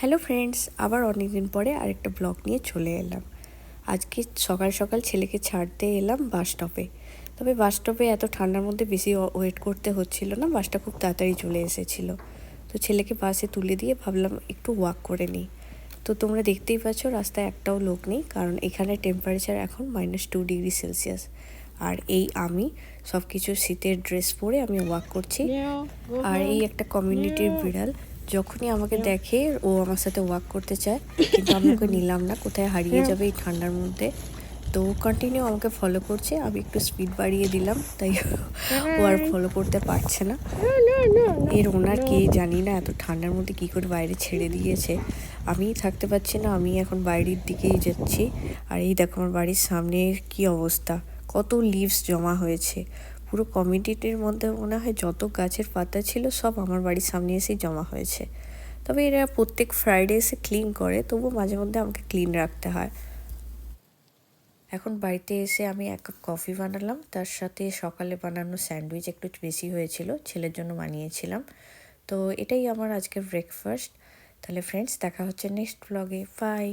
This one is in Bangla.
হ্যালো ফ্রেন্ডস আবার অনেক দিন পরে আরেকটা ব্লগ নিয়ে চলে এলাম। আজকে সকাল সকাল ছেলেকে ছাড়তে এলাম বাস স্টপে। তবে বাস স্টপে এত ঠান্ডার মধ্যে বেশি ওয়েট করতে হচ্ছিল না বাসটা খুব তাড়াতাড়ি চলে এসেছিল। তো ছেলেকে বাসে তুলে দিয়ে ভাবলাম একটু ওয়াক করে নিই। তো তোমরা দেখতেই পাচ্ছ রাস্তায় একটাও লোক নেই কারণ এখানে টেম্পারেচার এখন মাইনাস টু ডিগ্রি সেলসিয়াস আর এই আমি সব কিছু শীতের ড্রেস পরে আমি ওয়াক করছি। আর এই একটা কমিউনিটির বিড়াল যখনই আমাকে দেখে ও আমার সাথে ওয়াক করতে চায় কিন্তু আমি ওকে নিলাম না কোথায় হারিয়ে যাবে এই ঠান্ডার মধ্যে। তো কন্টিনিউ আমাকে ফলো করছে আমি একটু স্পিড বাড়িয়ে দিলাম তাই ও আর ফলো করতে পারছে না। এর ওনার কে জানি না এত ঠান্ডার মধ্যে কি করে বাইরে ছেড়ে দিয়েছে। আমি থাকতে পারছি না আমি এখন বাইরের দিকেই যাচ্ছি। আর এই দেখো আমার বাড়ির সামনে কি অবস্থা কত লিভস জমা হয়েছে। পুরো কমিউনিটির মধ্যে মনে হয় যত গাছের পাতা ছিল সব আমার বাড়ির সামনে এসেই জমা হয়েছে। তবে এরা প্রত্যেক ফ্রাইডে এসে ক্লিন করে তবু মাঝে মধ্যে আমাকে ক্লিন রাখতে হয়। এখন বাড়িতে এসে আমি এক কাপ কফি বানালাম, তার সাথে সকালে বানানো স্যান্ডউইচ একটু বেশি হয়েছিল, ছেলের জন্য বানিয়েছিলাম। তো এটাই আমার আজকের ব্রেকফাস্ট তাহলে ফ্রেন্ডস দেখা হচ্ছে নেক্সট ব্লগে বাই